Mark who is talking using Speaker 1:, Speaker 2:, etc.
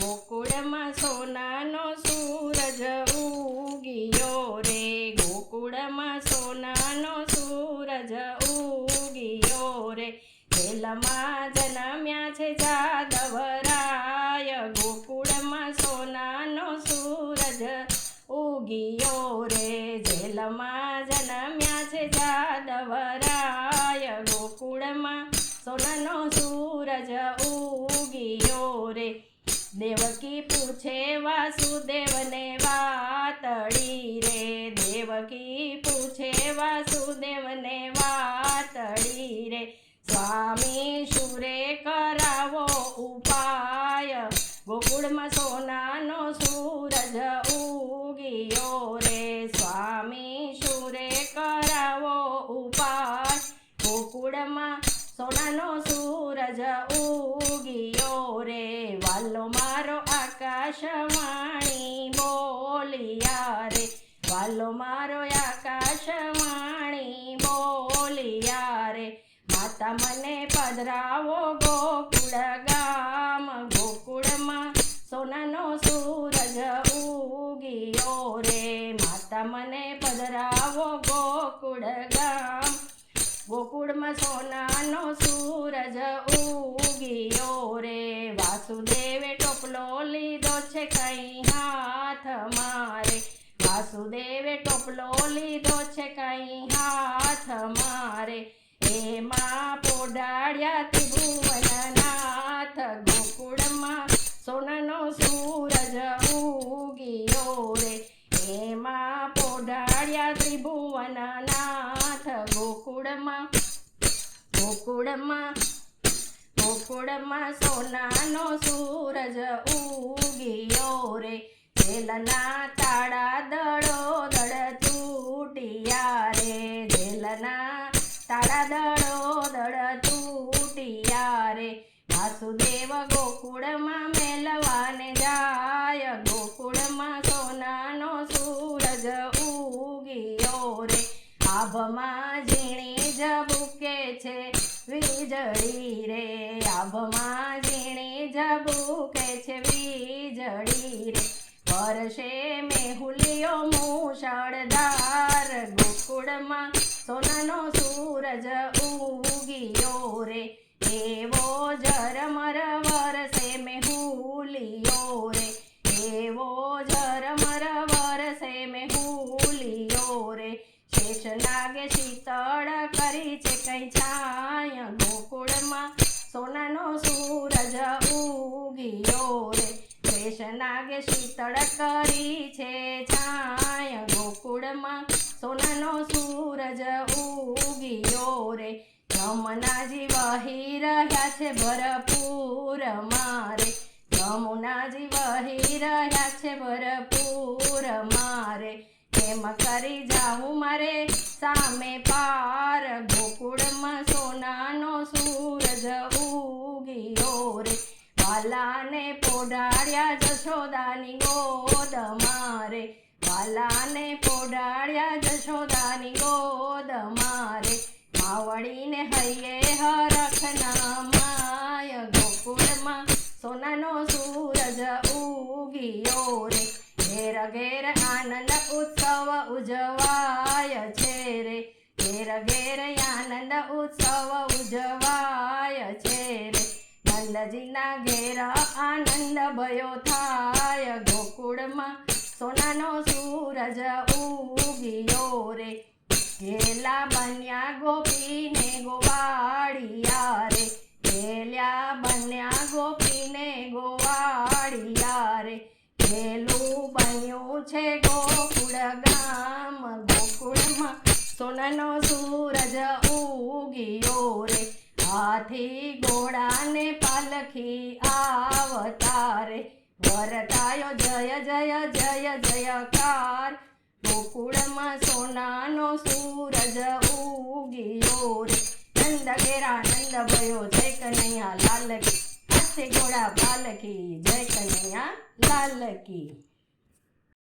Speaker 1: ગોકુળમાં સોનાનો સૂરજ ઉગિયો રે. ગોકુળમાં સોનાનો સૂરજ ઉગિયો રે. જેલમાં જન્મ્યા છે જાદવરાય. ગોકુળમાં સોનાનો સૂરજ ઉગિયો રે. જેલમાં જન્મ્યા છે જાદવરાય. ગોકુળમાં સોનાનો સૂરજ દેવકી પૂછે વાસુદેવને વાતડી રે. દેવકી પૂછે વાસુદેવને વાતડી રે. સ્વામી સુરે કરાવો ઉપાય. ગોકુળમાં સોનાનો સૂરજ ઉગિયો રે. સ્વામી સુરે કરાવો ઉપાય. ગોકુળમાં સોનાનો સૂરજ ઉગિયો રે, વાલો મારો આકાશવાણી બોલિયા રે. વાલો મારો આકાશવાણી બોલિયા રે. માતા મને પધરાવો ગોકુળ ગામ, ગોકુળમાં સોનાનો સૂરજ ઉગિયો રે. માતા મને પધરાવો ગોકુળ ગામ ગોકુળમાં સોનાનો સૂરજ ઉગ્યો રે. વાસુદેવે ટોપલો લીધો છે કઈ હાથ મારે. વાસુદેવે ટોપલો લીધો છે કઈ હાથ મારે. એમાં ગોકુળમાં ગોકુળમાં સોનાનો સૂરજ ઉગિયો રે. જેલના તાળા દડો દડ તૂટિયા રે. જેલના તાળા દડો દડ તૂટિયા રે. વાસુદેવ ગોકુળમાં મેલવાને જાય. ગોકુળમાં સોનાનો સૂરજ ઉગ્યો રે. આભમાં ઝીણી ઝબુકે છે? વીજળી રે આભમાં ઝીણી ઝબુકે છે? વીજળી રે વર્ષે મેહુલિયો મૂષળદાર ગોકુળમાં સોનાનો સૂરજ ઉગ્યો રે. એવો જરમર વરસે મેહુલિયો રે લાગે શીતળ કરી છે કઈ છાય ગોકુળમાં સોનાનો સૂરજ ઉગ્યો રે. શેષ લાગે શીતળ કરી છે છાય ગોકુળમાં સોનાનો સૂરજ ઉગ્યો રે. યમુનાજી વહી રહ્યા છે ભરપૂર મારે યમુનાજી વહી રહ્યા છે ભરપૂર મારે કેમ કરી જાઉં મારે, સામે પાર ગોકુળમાં સોનાનો સૂરજ ઉગ્યો રે. વાલાને પોડાડ્યા જશોદાની ગોદ મારે, વાલાને પોડાડ્યા જશોદાની ગોદ મારે. માવડીને હૈયે હરખના માય, ગોકુળમાં સોનાનો સૂરજ ઉગ્યો રે. ઘેર ઘેર આનંદ ઉત્સવ ઉજવાય છે રે. ઘેર ઘેર આનંદ ઉત્સવ ઉજવાય છે રે. નંદજીના ઘેર આનંદ ભયો થાય. ગોકુળમાં સોનાનો સૂરજ ઉગ્યો રે. ઘેલા બન્યા ગોપીને ગોવાળિયા રે. ઘેલ્યા બન્યા ગોપીને ગોવાળિયા રે. ઘેલું બન્યું છે સોનાનો સૂરજ ઉગ્યો રે. હાથી ઘોડાને પાલખી આવતારે વરતાયો જય જય જય, જયકાર. ગોકુળમાં સોનાનો સૂરજ ઉગ્યો રે. નંદ ઘેરા નંદ ભયો, જય કનૈયા લાલકી. હાથે ઘોડા પાલકી જય કનૈયા લાલ કી